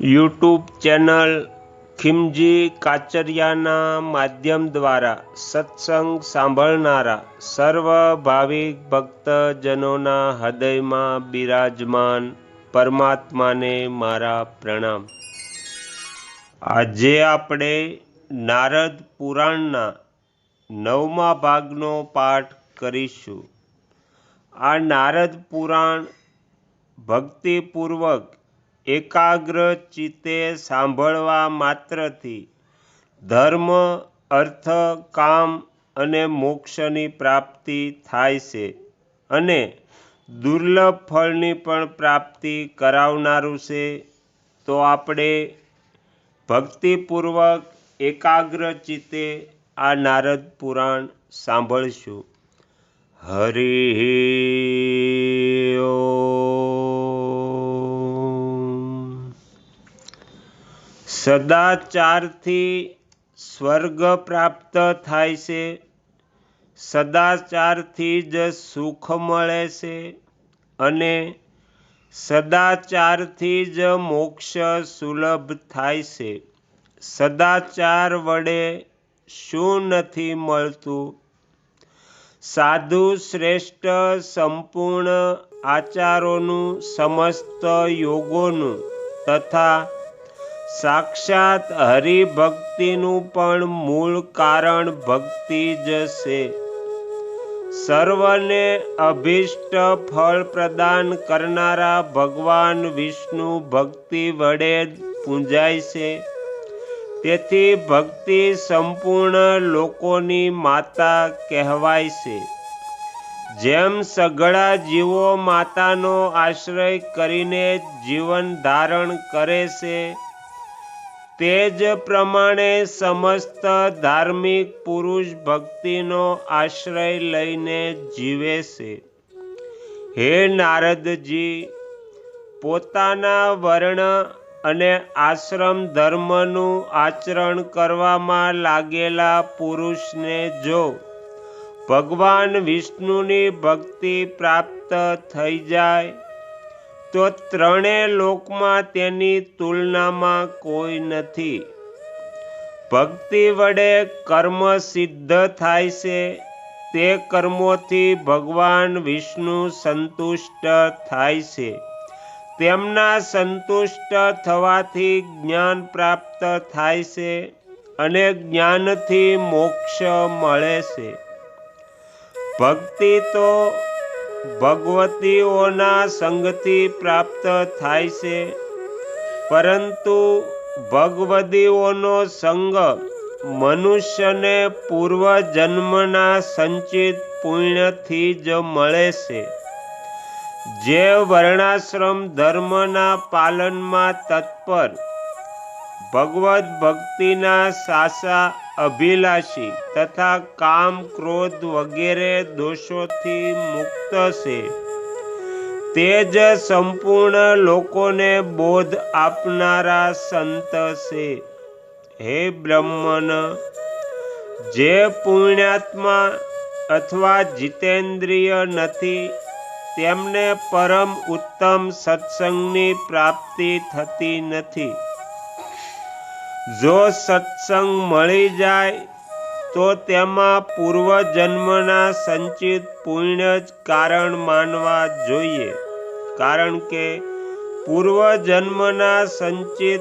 YouTube channel ખિમજી કાચરિયાના માધ્યમ દ્વારા સત્સંગ સાંભળનારા સર્વ ભાવિક ભક્તજનોના હૃદયમાં બિરાજમાન પરમાત્માને મારા પ્રણામ. આજે આપણે નારદ પુરાણના નવમા ભાગનો પાઠ કરીશું. આ નારદ પુરાણ ભક્તિપૂર્વક એકાગ્ર ચિત્તે સાંભળવા માત્રથી ધર્મ, અર્થ, કામ અને મોક્ષની પ્રાપ્તિ થાય છે અને દુર્લભ ફળની પણ પ્રાપ્તિ કરાવનારું છે. તો આપણે ભક્તિપૂર્વક એકાગ્ર ચિત્તે આ નારદ પુરાણ સાંભળશું. હરિ સદાચારથી સ્વર્ગ પ્રાપ્ત થાય છે. સદાચારથી જ સુખ મળે છે અને સદાચારથી જ મોક્ષ સુલભ થાય છે. સદાચાર વડે શું નથી મળતું? સાધુ શ્રેષ્ઠ સંપૂર્ણ આચારોનું, સમસ્ત યોગોનું તથા સાક્ષાત હરિભક્તિનું પણ મૂળ કારણ ભક્તિ જ છે. સર્વને અભિષ્ટ ફળ પ્રદાન કરનારા ભગવાન વિષ્ણુ ભક્તિ વડે પૂંજાય છે. તેથી ભક્તિ સંપૂર્ણ લોકોની માતા કહેવાય છે. જેમ સઘળા જીવો માતાનો આશ્રય કરીને જીવન ધારણ કરે છે તે જ પ્રમાણે સમસ્ત ધાર્મિક પુરુષ ભક્તિનો આશ્રય લઈને જીવે છે. હે નારદજી, પોતાના વર્ણ અને આશ્રમ ધર્મનું આચરણ કરવામાં લાગેલા પુરુષને જો ભગવાન વિષ્ણુની ભક્તિ પ્રાપ્ત થઈ જાય તો ત્રણે લોકમાં તેની તુલનામાં કોઈ નથી. ભક્તિ વડે કર્મ સિદ્ધ થાય છે. તે કર્મોથી ભગવાન વિષ્ણુ સંતુષ્ટ થાય છે. તેમના સંતુષ્ટ થવાથી જ્ઞાન પ્રાપ્ત થાય છે અને જ્ઞાનથી મોક્ષ મળે છે. ભક્તિ તો ભગવતીઓના સંગથી પ્રાપ્ત થાય છે. પરંતુ ભગવદીઓનો સંગ મનુષ્યને પૂર્વજન્મના સંચિત પુણ્યથી જ મળે છે. જે વર્ણાશ્રમ ધર્મના પાલનમાં તત્પર ભગવદ ભક્તિના સાસા અભિલાષી તથા કામ, ક્રોધ વગેરે દોષોથી મુક્ત છે. તે જ સંપૂર્ણ લોકોને બોધ આપનારા સંત છે. હે બ્રહ્મન, જે પુણ્યાત્મા અથવા જીતેન્દ્રિય નથી, તેમને પરમ ઉત્તમ સત્સંગની પ્રાપ્તિ થતી નથી. જો સત્સંગ મળી જાય, તો તેમાં પૂર્વજન્મના સંચિત પુણ્ય જ કારણ માનવા જોઈએ. કારણ કે પૂર્વજન્મના સંચિત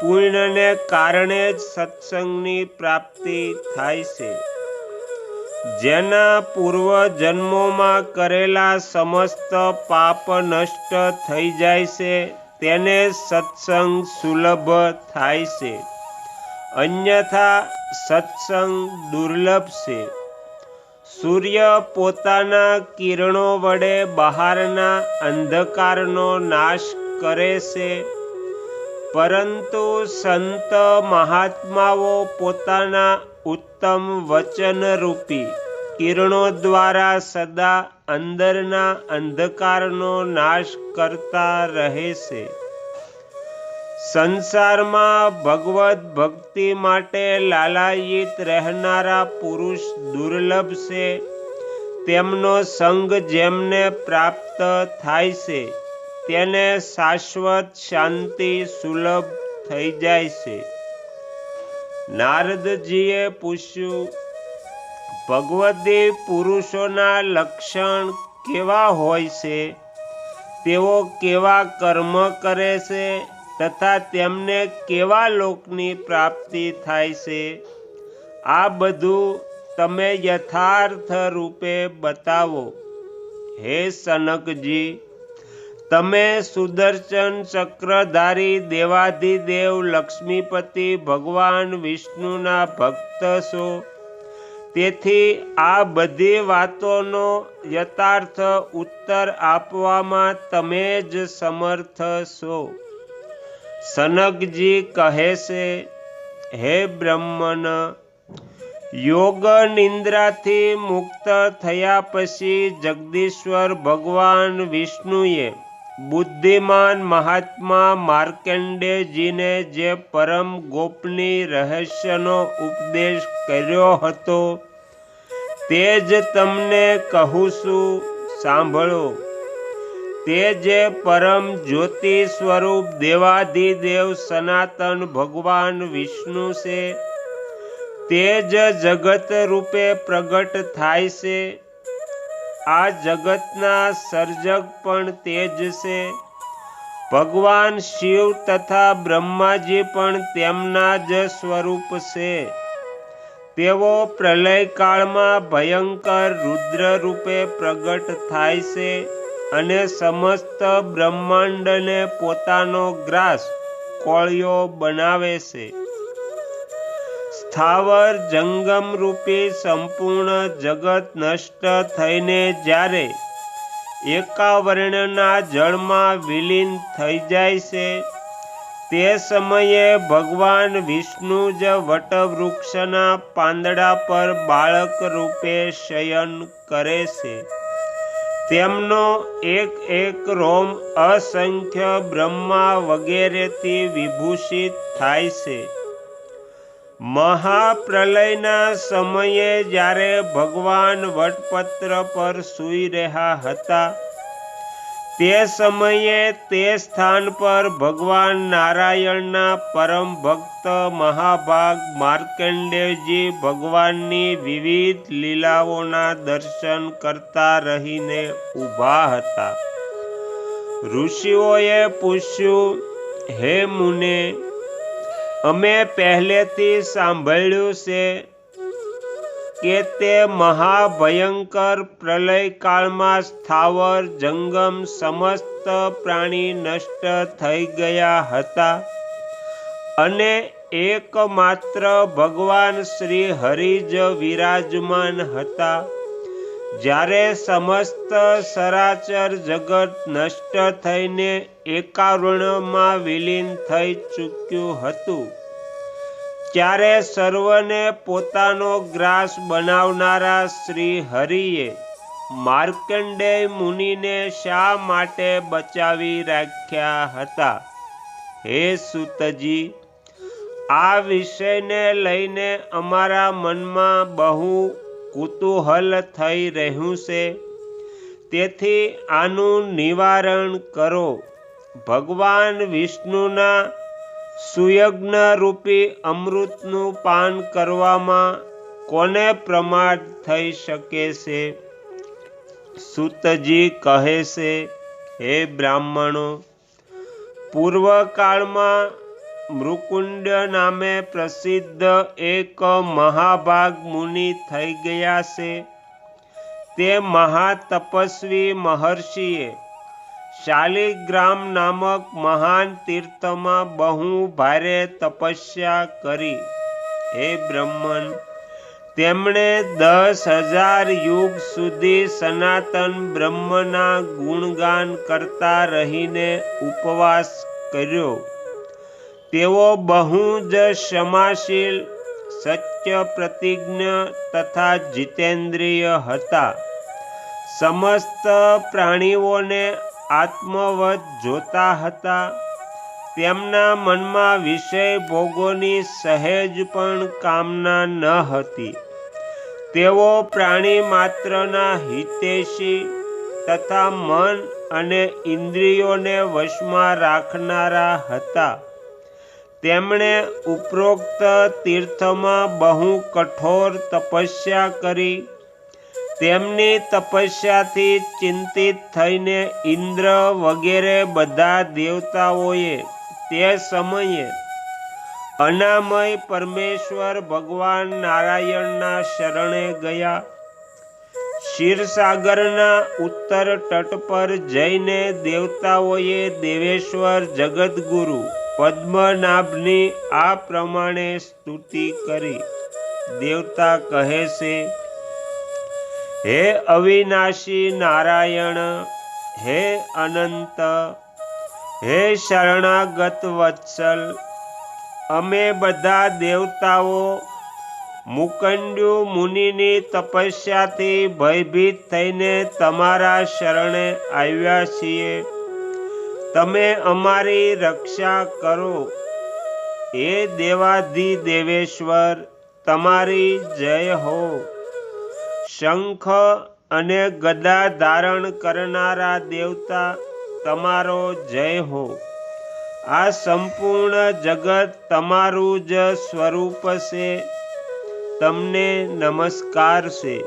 પુણ્યને કારણે જ સત્સંગની પ્રાપ્તિ થાય છે. જેના પૂર્વજન્મોમાં કરેલા સમસ્ત પાપ નષ્ટ થઈ જાય છે. તેને સત્સંગ સુલભ થાય છે. અન્યથા સત્સંગ દુર્લભ છે. સૂર્ય પોતાના કિરણો વડે બહારના અંધકારનો નાશ કરે છે. પરંતુ સંત મહાત્માઓ પોતાના ઉત્તમ વચનરૂપી કિરણો દ્વારા સદા અંદરના અંધકારનો નાશ કરતા રહે છે. સંસારમાં ભગવત ભક્તિ માટે લાલાયિત રહેનારા પુરુષ દુર્લભ છે. તેમનો સંગ જેમને પ્રાપ્ત થાય છે, તેને શાશ્વત શાંતિ સુલભ થઈ જાય છે. નારદજીએ પૂછ્યું ભગવદી પુરુષોના લક્ષણ કેવા હોય છે? તેઓ કેવા કર્મ કરે છે તથા તેમને કેવા લોકની પ્રાપ્તિ થાય છે? આ બધું તમે યથાર્થ રૂપે બતાવો. હે સનકજી, તમે સુદર્શન ચક્રધારી દેવાધિદેવ લક્ષ્મીપતિ ભગવાન વિષ્ણુના ભક્ત છો. તેથી આ બધી વાતોનો યથાર્થ ઉત્તર આપવામાં તમે જ સમર્થ છો. સનકજી કહે છે, હે બ્રહ્મન યોગ નિંદ્રાથી મુક્ત થયા પછી જગદીશ્વર ભગવાન વિષ્ણુએ બુદ્ધિમાન મહાત્મા માર્કંડેજીને જે પરમ ગોપની રહસ્યનો ઉપદેશ કર્યો હતો તે જ તમને કહું છું, સાંભળો. તે જે પરમ જ્યોતિ સ્વરૂપ દેવાધિદેવ સનાતન ભગવાન વિષ્ણુ છે, તે જ જગત રૂપે પ્રગટ થાય છે. આ જગતના સર્જક પણ તે જ છે. ભગવાન શિવ તથા બ્રહ્માજી પણ તેમના જ સ્વરૂપ છે. તેઓ પ્રલયકાળમાં ભયંકર રુદ્ર રૂપે પ્રગટ થાય છે અને સમસ્ત બ્રહ્માંડને પોતાનો ગ્રાસ કોળિયો બનાવે છે. સ્થાવર જંગમ રૂપે સંપૂર્ણ જગત નષ્ટ થઈને જ્યારે એકાવર્ણના જળમાં વિલીન થઈ જાય છે તે સમયે ભગવાન વિષ્ણુ જ વટવૃક્ષના પાંદડા પર બાળક રૂપે શયન કરે છે. તેમનો એક એક રોમ અસંખ્ય બ્રહ્મા વગેરેથી વિભૂષિત થાય છે. મહાપ્રલયના સમયે જ્યારે ભગવાન વટપત્ર પર સૂઈ રહ્યા હતા તે સમયે તે સ્થાન પર ભગવાન નારાયણના પરમ ભક્ત મહાભાગ માર્કંડેયજી ભગવાનની વિવિધ લીલાઓના દર્શન કરતા રહીને ઊભા હતા. ઋષિઓએ પૂછ્યું, હે મુને, અમે પહેલેથી સાંભળ્યું છે કે તે મહાભયંકર પ્રલયકાળમાં સ્થાવર જંગમ સમસ્ત પ્રાણી નષ્ટ થઈ ગયા હતા. અને એકમાત્ર ભગવાન શ્રી હરિ જ વિરાજમાન હતા. જ્યારે સમસ્ત સરાચર જગત નષ્ટ થઈને એકારુણમાં વિલીન થઈ ચૂક્યું હતું. ત્યારે સર્વને પોતાનો ગ્રાસ બનાવનારા શ્રી હરિએ માર્કંડેય મુનિને શા માટે બચાવી રાખ્યા હતા? હે સુતજી, આ વિષયને લઈને અમારા મનમાં બહુ કુતૂહલ થઈ રહ્યું છે. તેથી આનું નિવારણ કરો. ભગવાન વિષ્ણુના સુયજ્ઞ રૂપી અમૃતનું પાન કરવામાં કોને પ્રમાદ થઈ શકે છે? સુતજી કહે છે, હે બ્રાહ્મણો, પૂર્વકાળમાં મૃકુંડ નામે પ્રસિદ્ધ એક મહાભાગ મુનિ થઈ ગયા છે. તે મહાતપસ્વી મહર્ષિએ શાલિગ્રામ નામક મહાન તીર્થમાં બહુ ભારે તપસ્યા કરી. હે બ્રહ્મન, તેમણે દસ હજાર યુગ સુધી સનાતન બ્રહ્મના ગુણગાન કરતા રહીને ઉપવાસ કર્યો. તેઓ બહુ જ ક્ષમાશીલ, સત્ય પ્રતિજ્ઞ તથા જીતેન્દ્રિય હતા. સમસ્ત પ્રાણીઓને આત્મવત જોતા હતા. તેમના મનમાં વિષય ભોગોની સહેજ પણ કામના ન હતી. તેઓ પ્રાણી માત્રના હિતેશી તથા મન અને ઇન્દ્રિયોને વશમાં રાખનારા હતા. તેમણે ઉપરોક્ત તીર્થમાં બહુ કઠોર તપસ્યા કરી. તેમની તપસ્યાથી ચિંતિત થઈને ઇન્દ્ર વગેરે બધા દેવતાઓએ તે સમયે અનામય પરમેશ્વર ભગવાન નારાયણના શરણે ગયા. ક્ષીરસાગરના ઉત્તર તટ પર જઈને દેવતાઓએ દેવેશ્વર જગદગુરુ પદ્મનાભની આ પ્રમાણે સ્તુતિ કરી. દેવતા કહે છે હે અવિનાશી નારાયણ, હે અનંત, હે શરણાગત વત્સલ, અમે બધા દેવતાઓ મુકંડ્યુ મુનિની તપસ્યાથી ભયભીત થઈને તમારા શરણે આવ્યા છીએ. તમે અમારી રક્ષા કરો. હે દેવાધિ દેવેશ્વર તમારી જય હો. શંખ અને ગદા ધારણ કરનારા દેવતા તમારો જય હો. આ સંપૂર્ણ જગત તમારું જ સ્વરૂપ છે. તમને નમસ્કાર છે.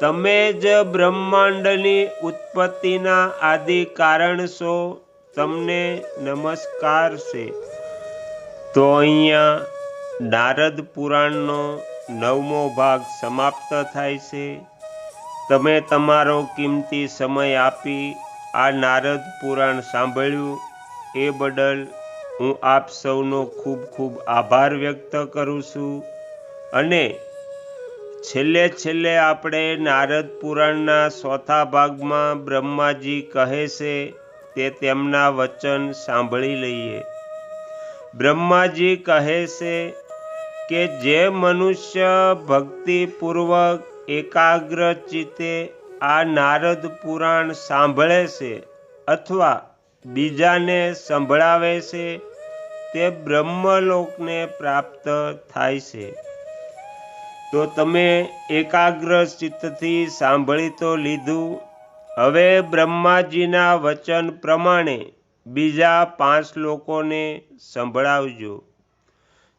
તમે જ બ્રહ્માંડની ઉત્પત્તિના આદિ કારણ છો. તમને નમસ્કાર છે. તો અહીંયા નારદ પુરાણનો નવમો ભાગ સમાપ્ત થાય છે. તમે તમારો કિંમતી સમય આપી આ નારદ પુરાણ સાંભળ્યું એ બદલ હું આપ સૌનો ખૂબ ખૂબ આભાર વ્યક્ત કરું છું. અને છેલ્લે છેલ્લે આપણે નારદ પુરાણના ચોથા ભાગમાં બ્રહ્માજી કહે છે તે તેમના વચન સાંભળી લઈએ. બ્રહ્માજી કહે છે કે જે મનુષ્ય ભક્તિપૂર્વક એકાગ્ર ચિત્તે આ નારદ પુરાણ સાંભળે છે અથવા બીજાને સંભળાવે છે, તે બ્રહ્મલોકને પ્રાપ્ત થાય છે. તો તમે એકાગ્ર ચિત્તથી સાંભળી તો લીધું. હવે બ્રહ્માજીના વચન પ્રમાણે બીજા પાંચ લોકોને સંભળાવજો.